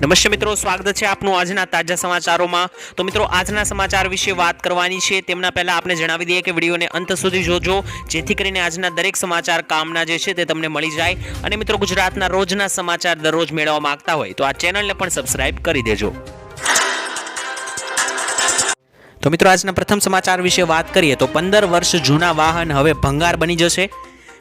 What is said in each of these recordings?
નમસ્તે મિત્રો, સ્વાગત છે આપનું આજના તાજા સમાચારોમાં. તો મિત્રો, આજના સમાચાર વિશે વાત કરવાની છે. તેમના પહેલાં આપણે જણાવી દઈએ કે વિડીયોને અંત સુધી જોજો, જેથી કરીને આજના દરેક સમાચાર કામના જે છે તે તમને મળી જાય. અને મિત્રો, ગુજરાતના રોજના સમાચાર દરરોજ મેળવવા માંગતા હોય તો આ ચેનલને પણ સબસ્ક્રાઇબ કરી દેજો. તો મિત્રો, આજના પ્રથમ સમાચાર વિશે વાત કરીએ તો પંદર વર્ષ જૂના વાહન હવે ભંગાર બની જશે.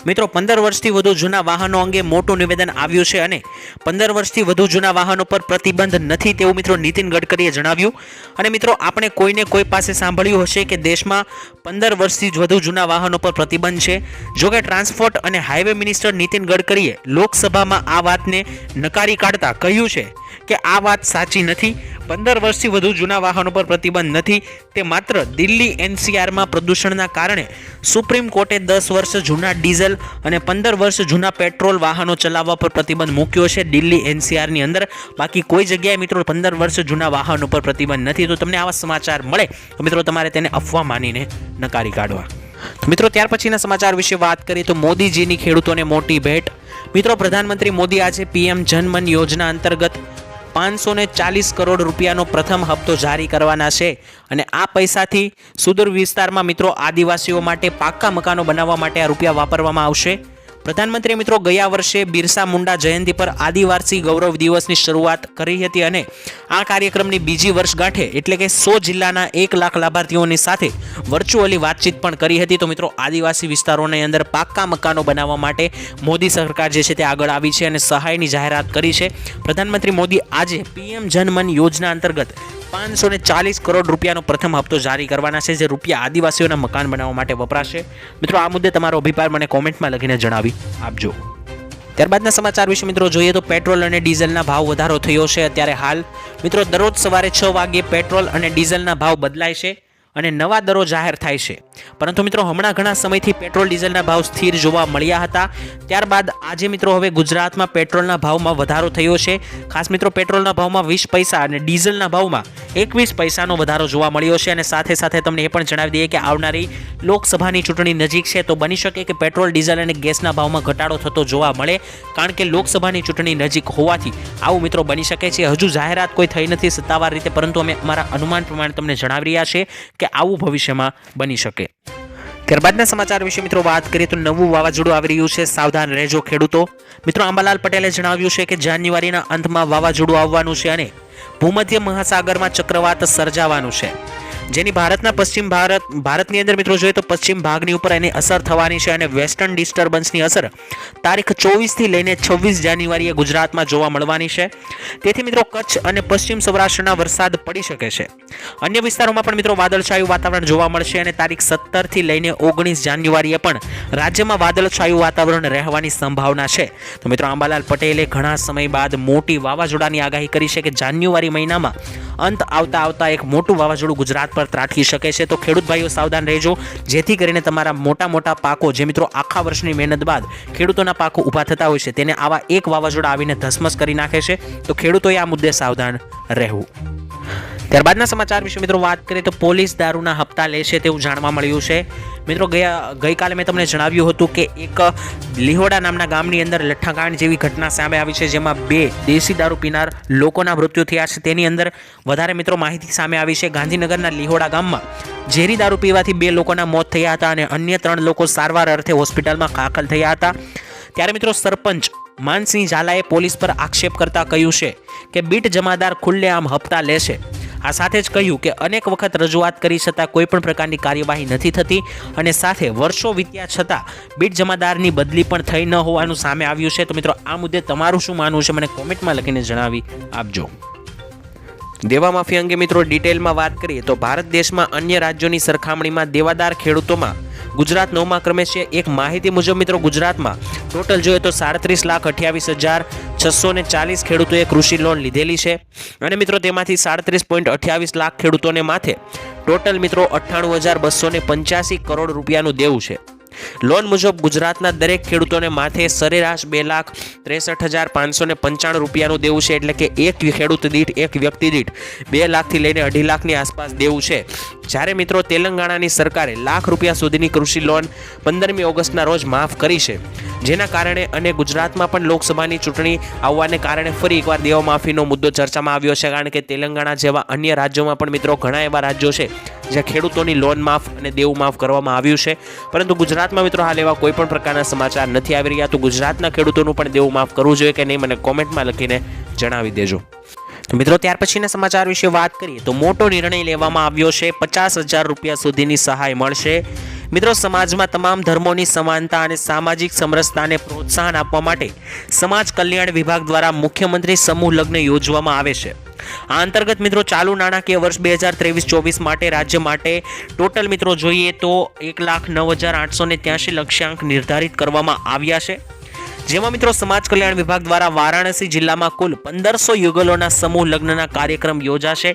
મિત્રો, પંદર વર્ષથી વધુ જૂના વાહનો અંગે મોટું નિવેદન આવ્યું છે અને પંદર વર્ષથી વધુ જૂના વાહનો પર પ્રતિબંધ નથી તેવું મિત્રો નીતિન ગડકરીએ જણાવ્યું. અને મિત્રો, આપણે કોઈને કોઈ પાસે સાંભળ્યું હશે કે દેશમાં પંદર વર્ષથી વધુ જૂના વાહનો પર પ્રતિબંધ છે? જોકે ટ્રાન્સપોર્ટ અને હાઈવે મિનિસ્ટર નીતિન ગડકરીએ લોકસભામાં આ વાતને નકારી કાઢતા કહ્યું છે. કે આ વાત સાચી નથી. પંદર વર્ષથી વધુ જૂના વાહનો પર પ્રતિબંધ નથી. તે માત્ર દિલ્હી એનસીઆરમાં પ્રદૂષણના કારણે. સુપ્રીમ કોર્ટે દસ વર્ષ જૂના ડીઝલ અને પંદર વર્ષ જૂના પેટ્રોલ વાહનો ચલાવવા પર પ્રતિબંધ મૂક્યો છે દિલ્હી એનસીઆરની અંદર. બાકી કોઈ જગ્યાએ મિત્રો પંદર વર્ષ જૂના વાહનો પર પ્રતિબંધ નથી. તો તમને આવા સમાચાર મળે. તો મિત્રો તમારે તેને અફવા માનીને નકારી કાઢવા. મિત્રો ત્યાર પછીના સમાચાર વિશે વાત કરીએ તો મોદીજીની ખેડૂતોને મોટી ભેટ. મિત્રો પ્રધાનમંત્રી મોદી આજે પીએમ જનમન યોજના અંતર્ગત પાંચસો ચાલીસ કરોડ રૂપિયાનો પ્રથમ હપ્તો જારી કરવાના છે. અને આ પૈસાથી સુદૂર વિસ્તારમાં મિત્રો આદિવાસીઓ માટે પાક્કા મકાનો બનાવવા માટે આ રૂપિયા વાપરવામાં આવશે. પ્રધાનમંત્રીએ મિત્રો ગયા વર્ષે બિરસા મુંડા જયંતિ પર આદિવાસી ગૌરવ દિવસની શરૂઆત કરી હતી અને આ કાર્યક્રમની બીજી વર્ષગાંઠે એટલે કે સો જિલ્લાના એક લાખ લાભાર્થીઓની સાથે વર્ચ્યુઅલી વાતચીત પણ કરી હતી. તો મિત્રો, આદિવાસી વિસ્તારોની અંદર પાક્કા મકાનો બનાવવા માટે મોદી સરકાર જે છે તે આગળ આવી છે અને સહાયની જાહેરાત કરી છે. પ્રધાનમંત્રી મોદી આજે પીએમ જનમન યોજના અંતર્ગત પાંચસો ને ચાલીસ કરોડ રૂપિયાનો પ્રથમ હપ્તો જારી કરવાના છે, જે રૂપિયા આદિવાસીઓના મકાન બનાવવા માટે વપરાશે. મિત્રો, આ મુદ્દે તમારો અભિપ્રાય મને કોમેન્ટમાં લખીને જણાવી આપજો ત્યારબાદના સમાચાર વિશે મિત્રો જોઈએ તો પેટ્રોલ અને ડીઝલના ભાવ વધારો થયો છે અત્યારે હાલ. મિત્રો, દરરોજ સવારે છ વાગ્યે પેટ્રોલ અને ડીઝલના ભાવ બદલાય છે. અને નવા દરો જાહેર થાય છે. પરંતુ મિત્રો, હમણાં ઘણા સમયથી પેટ્રોલ, ડીઝલના ભાવ સ્થિર જોવા મળ્યા હતા. ત્યારબાદ આજે મિત્રો હવે ગુજરાતમાં પેટ્રોલના ભાવમાં વધારો થયો છે. ખાસ મિત્રો, પેટ્રોલના ભાવમાં વીસ પૈસા અને ડીઝલના ભાવમાં એકવીસ પૈસાનો વધારો જોવા મળ્યો છે. અને સાથે સાથે તમને એ પણ જણાવી દઈએ કે આવનારી લોકસભાની ચૂંટણી નજીક છે, તો બની શકે કે પેટ્રોલ, ડીઝલ અને ગેસના ભાવમાં ઘટાડો થતો જોવા મળે. કારણ કે લોકસભાની ચૂંટણી નજીક હોવાથી આવું મિત્રો બની શકે છે. હજુ જાહેરાત કોઈ થઈ નથી સત્તાવાર રીતે, પરંતુ અમે અમારા અનુમાન પ્રમાણે તમને જણાવી રહ્યા છે કે આવું ભવિષ્યમાં બની શકે. ત્યારબાદના સમાચાર વિશે મિત્રો વાત કરીએ તો નવું વાવાઝોડું આવી રહ્યું છે. સાવધાન રહેજો ખેડૂતો. મિત્રો આંબાલાલ પટેલે જણાવ્યું છે કે જાન્યુઆરીના અંતમાં વાવાઝોડું આવવાનું છે અને ભૂમધ્ય મહાસાગરમાં ચક્રવાત સર્જાવાનું છે. જેની ભારતના પશ્ચિમ ભારત, ભારતની અંદર મિત્રો જોઈએ તો પશ્ચિમ ભાગની ઉપર એની અસર થવાની છે અને વેસ્ટર્ન ડિસ્ટર્બન્સની અસર તારીખ ચોવીસથી લઈને છવ્વીસ જાન્યુઆરીએ ગુજરાતમાં જોવા મળવાની છે. તેથી મિત્રો કચ્છ અને પશ્ચિમ સૌરાષ્ટ્રના વરસાદ પડી શકે છે. અન્ય વિસ્તારોમાં પણ મિત્રો વાદળછાયું વાતાવરણ જોવા મળશે અને તારીખ સત્તરથી લઈને ઓગણીસ જાન્યુઆરીએ પણ રાજ્યમાં વાદળછાયું વાતાવરણ રહેવાની સંભાવના છે. તો મિત્રો આંબાલાલ પટેલે ઘણા સમય બાદ મોટી વાવાઝોડાની આગાહી કરી છે કે જાન્યુઆરી મહિનામાં અંત આવતા આવતા એક મોટું વાવાઝોડું ગુજરાત પર ત્રાટકી શકે છે. તો ખેડૂત ભાઈઓ, સાવધાન રહેજો. જેથી કરીને તમારા મોટા મોટા પાકો, જે મિત્રો આખા વર્ષની મહેનત બાદ ખેડૂતોના પાકો ઊભા થતા હોય છે, તેને આવા એક વાવાઝોડા આવીને ધસમસ કરી નાખે છે. તો ખેડૂતોએ આ મુદ્દે સાવધાન રહેવું. ત્યારબાદના સમાચાર વિશે મિત્રો વાત કરીએ તો પોલીસ દારૂના હપ્તા લે છે તેવું જાણવા મળ્યું છે. મિત્રો ગયા, ગઈકાલે મેં તમને જણાવ્યું હતું કે એક લિહોડા નામના ગામની અંદર લઠ્ઠાકાંડ જેવી ઘટના સામે આવી છે, જેમાં બે દેશી દારૂ પીનાર લોકોના મૃત્યુ થયા છે. તેની અંદર વધારે મિત્રો માહિતી સામે આવી છે. ગાંધીનગરના લિહોડા ગામમાં ઝેરી દારૂ પીવાથી બે લોકોના મોત થયા હતા અને અન્ય ત્રણ લોકો સારવાર અર્થે હોસ્પિટલમાં દાખલ થયા હતા. ત્યારે મિત્રો સરપંચ માનસિંહ ઝાલાએ પોલીસ પર આક્ષેપ કરતા કહ્યું છે કે બીટ જમાદાર ખુલ્લેઆમ હપ્તા લે છે. આ સાથે જ કહ્યું કે અનેક વખત રજૂઆત કરી છતાં કોઈ પણ પ્રકારની કાર્યવાહી નથી થતી અને સાથે વર્ષો વીત્યા છતાં બીટ જમાદારની બદલી પણ થઈ ન હોવાનું સામે આવ્યું છે. તો મિત્રો, આ મુદ્દે તમારું શું માનવું છે? મને કોમેન્ટમાં લખીને જણાવી આપજો. દેવા માફી અંગે મિત્રો ડિટેલમાં વાત કરીએ તો ભારત દેશમાં અન્ય રાજ્યોની સરખામણીમાં દેવાદાર ખેડૂતોમાં ગુજરાત નવમા ક્રમે છે. એક માહિતી મુજબ મિત્રો ગુજરાતમાં ટોટલ જોઈએ તો સાડત્રીસ લાખ અઠ્યાવીસ હજાર છસો ને ચાલીસ ખેડૂતોએ કૃષિ લોન લીધેલી છે. અને મિત્રો તેમાંથી સાડત્રીસ પોઈન્ટ અઠ્યાવીસ લાખ ખેડૂતોને માથે ટોટલ મિત્રો અઠ્ઠાણું હજાર બસો ને પંચ્યાસી કરોડ રૂપિયાનું દેવું છે. લોન મુજબ ગુજરાતના દરેક ખેડૂતોને માથે સરેરાશ બે લાખ ત્રેસઠ હજાર પાંચસો ને પંચાણું રૂપિયાનું દેવું છે એટલે કે એક ખેડૂત દીઠ, એક વ્યક્તિ દીઠ બે લાખથી લઈને અઢી લાખની આસપાસ દેવું છે. જ્યારે મિત્રો તેલંગાણાની સરકારે લાખ રૂપિયા સુધીની કૃષિ લોન પંદરમી ઓગસ્ટના રોજ માફ કરી છે. જેના કારણે અને ગુજરાતમાં પણ લોકસભાની ચૂંટણી આવવાને કારણે ફરી એકવાર દેવા માફીનો મુદ્દો ચર્ચામાં આવ્યો છે. કારણ કે તેલંગાણા જેવા અન્ય રાજ્યોમાં પણ મિત્રો ઘણા એવા રાજ્યો છે, જ્યાં ખેડૂતોની લોન માફ અને દેવું માફ કરવામાં આવ્યું છે. પરંતુ ગુજરાતમાં મિત્રો હાલ એવા કોઈ પણ પ્રકારના સમાચાર નથી આવી રહ્યા. તો ગુજરાતના ખેડૂતોનું પણ દેવું માફ કરવું જોઈએ કે નહીં, મને કોમેન્ટમાં લખીને જણાવી દેજો. મિત્રો, ત્યાર પછીના સમાચાર વિશે વાત કરીએ તો મોટો નિર્ણય લેવામાં આવ્યો છે. પચાસ હજાર રૂપિયા સુધીની સહાય મળશે. મિત્રો, સમાજમાં તમામ ધર્મોની સમાનતા અને સામાજિક સમરસતાને પ્રોત્સાહન આપવા માટે સમાજ કલ્યાણ વિભાગ દ્વારા મુખ્યમંત્રી સમૂહ લગ્ન યોજવામાં આવે છે. આ અંતર્ગત મિત્રો, ચાલુ નાણાકીય વર્ષ બે હજાર ત્રેવીસ ચોવીસ માટે રાજ્ય માટે ટોટલ મિત્રો જોઈએ તો એક લાખ નવ હજાર આઠસો ને ત્યાંશી લક્ષ્યાંક નિર્ધારિત કરવામાં આવ્યા છે. જેમાં મિત્રો સમાજ કલ્યાણ વિભાગ દ્વારા વારાણસી જિલ્લામાં કુલ પંદરસો યુગલોના સમૂહ લગ્નના કાર્યક્રમ યોજાશે.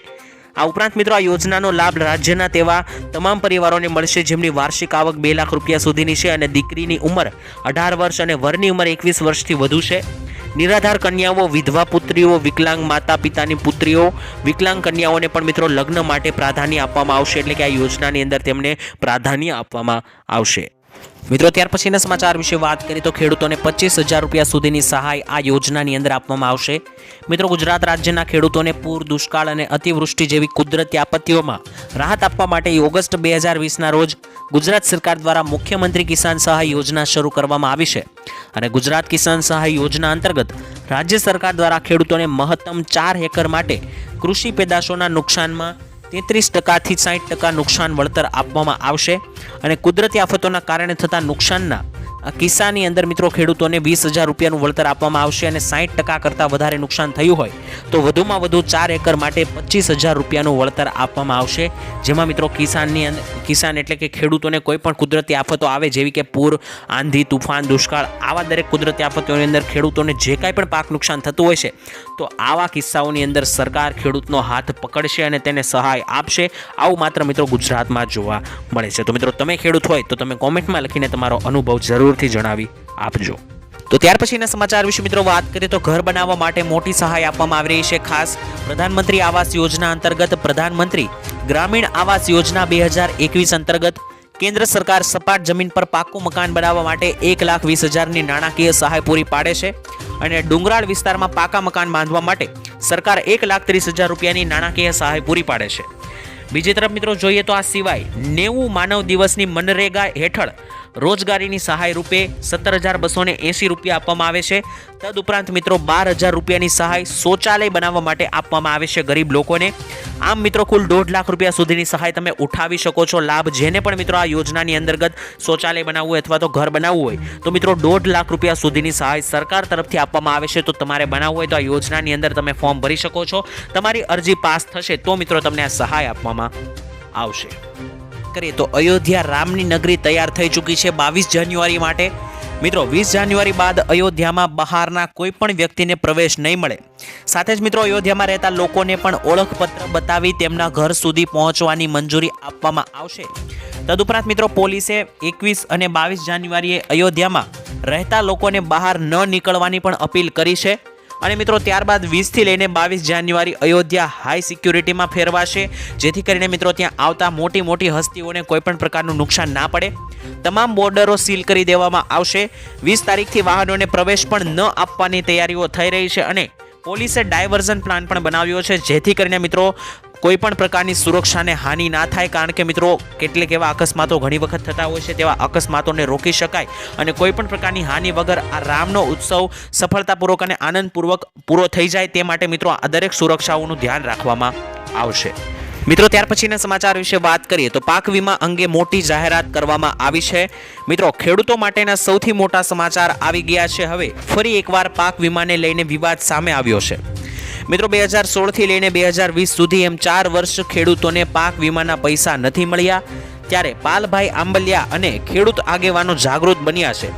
આ ઉપરાંત મિત્રો આ યોજનાનો લાભ રાજ્યના તેવા તમામ પરિવારોને મળશે, જેમની વાર્ષિક આવક બે લાખ રૂપિયા સુધીની છે અને દીકરીની ઉંમર અઢાર વર્ષ અને વરની ઉંમર એકવીસ વર્ષથી વધુ છે. નિરાધાર કન્યાઓ, વિધવા પુત્રીઓ, વિકલાંગ માતા પિતાની પુત્રીઓ, વિકલાંગ કન્યાઓને પણ મિત્રો લગ્ન માટે પ્રાધાન્ય આપવામાં આવશે, એટલે કે આ યોજનાની અંદર તેમને પ્રાધાન્ય આપવામાં આવશે. મિત્રો, ત્યાર પછીના સમાચાર વિશે વાત કરીએ તો ખેડૂતોને પચીસ હજાર રૂપિયા સુધીની સહાય આ યોજનાની અંદર આપવામાં આવશે. મિત્રો, ગુજરાત રાજ્યના ખેડૂતોને પૂર, દુષ્કાળ અને અતિવૃષ્ટિ જેવી કુદરતી આપત્તિઓમાં રાહત આપવા માટે ઓગસ્ટ બે હજાર વીસના રોજ ગુજરાત સરકાર દ્વારા મુખ્યમંત્રી કિસાન સહાય યોજના શરૂ કરવામાં આવી છે. અને ગુજરાત કિસાન સહાય યોજના અંતર્ગત રાજ્ય સરકાર દ્વારા ખેડૂતોને મહત્તમ ચાર હેકર માટે કૃષિ પેદાશોના નુકસાનમાં તેત્રીસ ટકાથી સાઠ ટકા નુકસાન વળતર આપવામાં આવશે અને કુદરતી આફતોના કારણે થતા નુકસાનના કિસ્સાની અંદર મિત્રો ખેડૂતોને વીસ હજાર રૂપિયાનું વળતર આપવામાં આવશે અને સાઠ ટકા કરતાં વધારે નુકસાન થયું હોય તો વધુમાં વધુ ચાર એકર માટે પચીસ હજાર રૂપિયાનું વળતર આપવામાં આવશે. જેમાં મિત્રો કિસાનની કિસાન એટલે કે ખેડૂતોને કોઈ પણ કુદરતી આફતો આવે જેવી કે પૂર, આંધી, તુફાન, દુષ્કાળ આવા દરેક કુદરતી આફતોની અંદર ખેડૂતોને જે કાંઈ પણ પાક નુકસાન થતું હોય છે તો આવા કિસ્સાઓની અંદર સરકાર ખેડૂતનો હાથ પકડશે અને તેને સહાય આપશે. આવું માત્ર મિત્રો ગુજરાતમાં જોવા મળે છે. તો મિત્રો તમે ખેડૂત હોય તો તમે કોમેન્ટમાં લખીને તમારો અનુભવ જરૂરથી જણાવી આપજો. તો ત્યાર પછીના સમાચાર વિશે મિત્રો વાત કરીએ તો ઘર બનાવવા માટે મોટી સહાય આપવામાં આવી રહી છે. ખાસ પ્રધાનમંત્રી આવાસ યોજના અંતર્ગત પ્રધાનમંત્રી ગ્રામીણ આવાસ યોજના બે હજાર એકવીસ અંતર્ગત કેન્દ્ર સરકાર સપાટ જમીન પર પાકું મકાન બનાવવા માટે એક લાખ વીસ હજારની નાણાકીય સહાય પૂરી પાડે છે અને ડુંગરાળ વિસ્તારમાં પાકા મકાન બાંધવા માટે સરકાર એક લાખ ત્રીસ હજાર રૂપિયાની નાણાકીય સહાય પૂરી પાડે છે. બીજી તરફ મિત્રો જોઈએ તો આ સિવાય નેવું માનવ દિવસની મનરેગા હેઠળ રોજગારીની સહાય રૂપે સત્તર હજાર બસો એંસી રૂપિયા આપવામાં આવે છે. તદુપરાંત મિત્રો બાર હજાર રૂપિયાની સહાય શૌચાલય બનાવવા માટે આપવામાં આવે છે ગરીબ લોકોને. આમ મિત્રો કુલ દોઢ લાખ રૂપિયા સુધીની સહાય તમે ઉઠાવી શકો છો. લાભ જેને પણ મિત્રો આ યોજનાની અંતર્ગત શૌચાલય બનાવવું હોય અથવા તો ઘર બનાવવું હોય, તો મિત્રો દોઢ લાખ રૂપિયા સુધીની સહાય સરકાર તરફથી આપવામાં આવે છે. તો તમારે બનાવવું હોય તો આ યોજનાની અંદર તમે ફોર્મ ભરી શકો છો. તમારી અરજી પાસ થશે તો મિત્રો તમને આ સહાય આપવામાં આવશે. કરીએ તો અયોધ્યા રામની નગરી તૈયાર થઈ ચૂકી છે બાવીસ જાન્યુઆરી માટે. મિત્રો, વીસ જાન્યુઆરી બાદ અયોધ્યામાં બહારના કોઈ પણ વ્યક્તિને પ્રવેશ નહીં મળે. સાથે જ મિત્રો, અયોધ્યામાં રહેતા લોકોને પણ ઓળખપત્ર બતાવી તેમના ઘર સુધી પહોંચવાની મંજૂરી આપવામાં આવશે. તદુપરાંત મિત્રો, પોલીસે એકવીસ અને બાવીસ જાન્યુઆરીએ અયોધ્યામાં રહેતા લોકોને બહાર ન નીકળવાની પણ અપીલ કરી છે. અને મિત્રો, ત્યારબાદ વીસથી લઈને બાવીસ જાન્યુઆરી અયોધ્યા હાઈ સિક્યુરિટીમાં ફેરવાશે, જેથી કરીને મિત્રો, ત્યાં આવતા મોટી મોટી હસ્તીઓને કોઈપણ પ્રકારનું નુકસાન ના પડે. તમામ બોર્ડરો સીલ કરી દેવામાં આવશે. વીસ તારીખથી વાહનોને પ્રવેશ પણ ન આપવાની તૈયારીઓ થઈ રહી છે અને પોલીસે ડાયવર્ઝન પ્લાન પણ બનાવ્યો છે, જેથી કરીને મિત્રો કોઈ પણ પ્રકારની સુરક્ષાને હાનિ ના થાય, કારણ કે મિત્રો કેટલીક એવા અકસ્માતો ઘણી વખત થતા હોય છે તેવા અકસ્માતોને રોકી શકાય અને કોઈ પણ પ્રકારની હાનિ વગર આ રામનો ઉત્સવ સફળતાપૂર્વક અને આનંદપૂર્વક પૂરો થઈ જાય તે માટે મિત્રો આ દરેક સુરક્ષાઓનું ધ્યાન રાખવામાં આવશે. મિત્રો, ત્યાર પછીના સમાચાર વિશે વાત કરીએ તો પાક વીમા અંગે મોટી જાહેરાત કરવામાં આવી છે. મિત્રો, ખેડૂતો માટેના સૌથી મોટા સમાચાર આવી ગયા છે. હવે ફરી એકવાર પાક વીમાને લઈને વિવાદ સામે આવ્યો છે. મિત્રો, બે હજાર સોળથી લઈને બે હજાર વીસ સુધી એમ ચાર વર્ષ ખેડૂતોને પાક વીમાના પૈસા નથી મળ્યા, ત્યારે પાલભાઈ આંબલિયા અને ખેડૂત આગેવાનો જાગૃત બન્યા છે.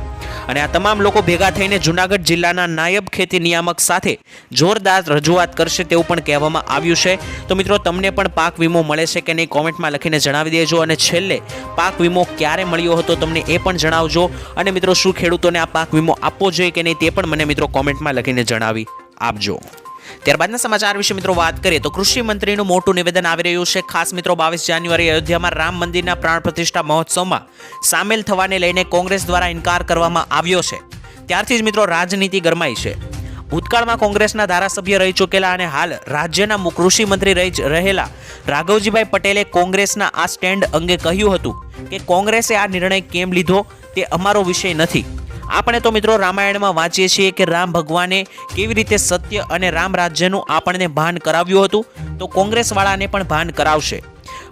અને આ તમામ લોકો ભેગા થઈને જુનાગઢ જિલ્લાના નાયબ ખેતી નિયામક સાથે જોરદાર રજૂઆત કરશે તેવું પણ કહેવામાં આવ્યું છે. તો મિત્રો, તમને પણ પાક વીમો મળે છે કે નહીં કોમેન્ટમાં લખીને જણાવી દેજો અને છેલ્લે પાક વીમો ક્યારે મળ્યો હતો તમને એ પણ જણાવજો. અને મિત્રો, શું ખેડૂતોને આ પાક વીમો આપવો જોઈએ કે નહીં તે પણ મને મિત્રો કોમેન્ટમાં લખીને જણાવી આપજો. ત્યારબાદના સમાચાર વિશે મિત્રો વાત કરીએ તો કૃષિ મંત્રીનું મોટું નિવેદન આવી રહ્યું છે. ખાસ મિત્રો બાવીસ જાન્યુઆરી અયોધ્યામાં રામ મંદિરના પ્રાણ પ્રતિષ્ઠા મહોત્સવમાં સામેલ થવાને લઈને કોંગ્રેસ દ્વારા ઇનકાર કરવામાં આવ્યો છે. ત્યારથી જ મિત્રો રાજનીતિ ગરમાઈ છે. ભૂતકાળમાં કોંગ્રેસના ધારાસભ્ય રહી ચૂકેલા અને હાલ રાજ્યના કૃષિ મંત્રી રહી રહેલા રાઘવજીભાઈ પટેલે કોંગ્રેસના આ સ્ટેન્ડ અંગે કહ્યું હતું કે કોંગ્રેસે આ નિર્ણય કેમ લીધો તે અમારો વિષય નથી. આપણે તો મિત્રો રામાયણમાં વાંચીએ છીએ કે રામ ભગવાને કેવી રીતે સત્ય અને રામ રાજ્યનું આપણને ભાન કરાવ્યું હતું. તો કોંગ્રેસવાળાને પણ ભાન કરાવશે.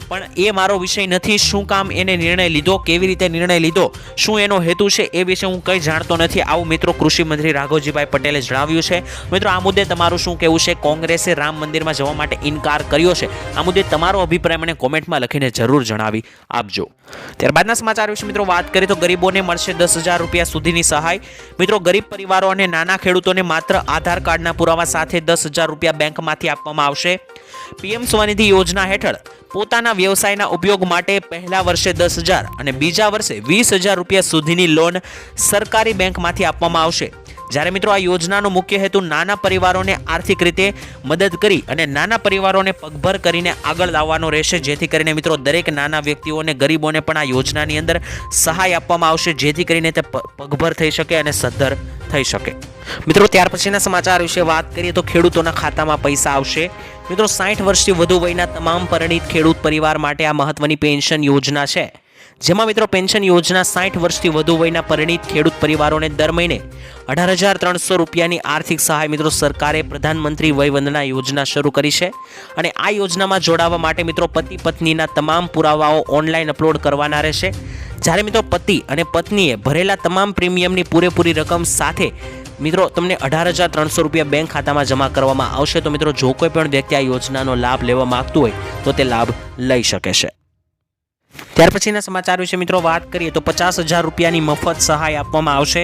પણ એ મારો વિષય નથી, શું કામ એને નિર્ણય લીધો, કેવી રીતે નિર્ણય લીધો, શું એનો હેતુ છે એ વિશે હું કંઈ જાણતો નથી. આવું મિત્રો કૃષિ મંત્રી રાઘવજીભાઈ પટેલે જણાવ્યું છે. મિત્રો, આ મુદ્દે તમારું શું કહેવું છે? કોંગ્રેસે રામ મંદિરમાં જવા માટે ઇનકાર કર્યો છે. આ મુદ્દે તમારો અભિપ્રાય મને કોમેન્ટમાં લખીને જરૂર જણાવી આપજો ત્યારબાદના સમાચાર વિશે મિત્રો વાત કરીએ તો ગરીબોને મળશે દસ હજાર રૂપિયા સુધીની સહાય. મિત્રો, ગરીબ પરિવારો અને નાના ખેડૂતોને માત્ર આધાર કાર્ડના પુરાવા સાથે દસ હજાર રૂપિયા બેંકમાંથી આપવામાં આવશે. પીએમ સ્વનિધિ યોજના હેઠળ પોતાના વ્યવસાયના ઉપયોગ માટે પહેલા વર્ષે દસ હજાર અને બીજા વર્ષે વીસ હજાર રૂપિયા સુધીની લોન સરકારી બેંકમાંથી આપવામાં આવશે. જ્યારે મિત્રો આ યોજનાનો મુખ્ય હેતુ નાના પરિવારોને આર્થિક રીતે મદદ કરી અને નાના પરિવારોને પગભર કરીને આગળ લાવવાનો રહેશે. જેથી કરીને મિત્રો દરેક નાના વ્યક્તિઓને, ગરીબોને પણ આ યોજનાની અંદર સહાય આપવામાં આવશે. જેથી કરીને તે પગભર થઈ શકે અને સદ્ધર થઈ શકે. મિત્રો, ત્યાર પછીના સમાચાર વિશે વાત કરીએ તો ખેડૂતોના ખાતામાં પૈસા આવશે. મિત્રો સાઠ વર્ષથી વધુ વયના તમામ પરિણિત ખેડૂત પરિવાર માટે આ મહત્વની પેન્શન યોજના છે. જેમાં મિત્રો પેન્શન યોજના સાઠ વર્ષથી વધુ વયના પરિણિત ખેડૂત પરિવારોને દર મહિને અઢાર હજાર ત્રણસો રૂપિયાની આર્થિક સહાય મિત્રો સરકારે પ્રધાનમંત્રી વય વંદના યોજના શરૂ કરી છે. અને આ યોજનામાં જોડાવા માટે મિત્રો પતિ પત્નીના તમામ પુરાવાઓ ઓનલાઈન અપલોડ કરવાના રહેશે. જ્યારે મિત્રો પતિ અને પત્નીએ ભરેલા તમામ પ્રીમિયમની પૂરેપૂરી રકમ સાથે મિત્રો તમને અઢાર હજાર ત્રણસો રૂપિયા બેંક ખાતામાં જમા કરવામાં આવશે. તો મિત્રો, જો કોઈ પણ વ્યક્તિ આ યોજનાનો લાભ લેવા માગતું હોય, તો તે લાભ લઈ શકે છે. ત્યાર પછીના સમાચાર વિશે મિત્રો વાત કરીએ તો પચાસ હજાર રૂપિયાની મફત સહાય આપવામાં આવશે.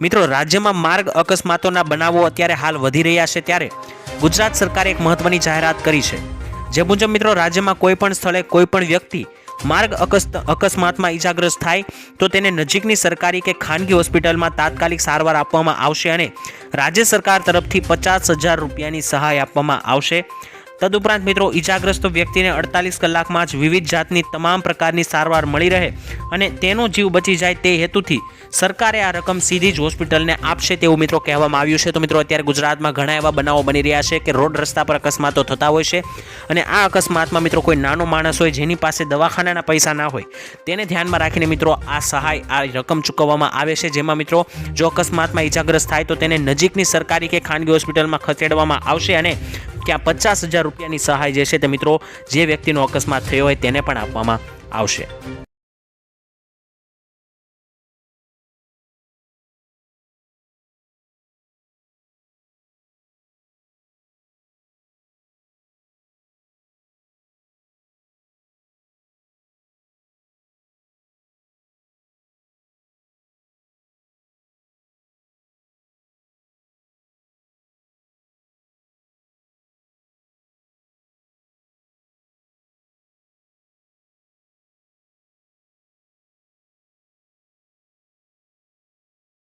મિત્રો, રાજ્યમાં માર્ગ અકસ્માતોના બનાવો અત્યારે હાલ વધી રહ્યા છે ત્યારે ગુજરાત સરકારે એક મહત્વની જાહેરાત કરી છે. જે મુજબ મિત્રો, રાજ્યમાં કોઈપણ સ્થળે કોઈપણ વ્યક્તિ માર્ગ અકસ્માતમાં ઈજાગ્રસ્ત થાય તો તેને નજીકની સરકારી કે ખાનગી હોસ્પિટલમાં તાત્કાલિક સારવાર આપવામાં આવશે અને રાજ્ય સરકાર તરફથી પચાસ હજાર રૂપિયાની સહાય આપવામાં આવશે. તદુપરાંત મિત્રો, ઈજાગ્રસ્ત વ્યક્તિને અડતાલીસ કલાકમાં જ વિવિધ જાતની તમામ પ્રકારની સારવાર મળી રહે અને તેનો જીવ બચી જાય તે હેતુથી સરકારે આ રકમ સીધી જ હોસ્પિટલને આપશે તેવું મિત્રો કહેવામાં આવ્યું છે. તો મિત્રો, અત્યારે ગુજરાતમાં ઘણા એવા બનાવો બની રહ્યા છે કે રોડ રસ્તા પર અકસ્માતો થતા હોય છે અને આ અકસ્માતમાં મિત્રો કોઈ નાનો માણસ હોય જેની પાસે દવાખાનાના પૈસા ના હોય, તેને ધ્યાનમાં રાખીને મિત્રો આ સહાય, આ રકમ ચૂકવવામાં આવે છે. જેમાં મિત્રો, જો અકસ્માતમાં ઈજાગ્રસ્ત થાય તો તેને નજીકની સરકારી કે ખાનગી હોસ્પિટલમાં ખસેડવામાં આવશે અને ત્યાં પચાસ હજાર રૂપિયાની સહાય જે છે તે મિત્રો જે વ્યક્તિનો અકસ્માત થયો હોય તેને પણ આપવામાં આવશે.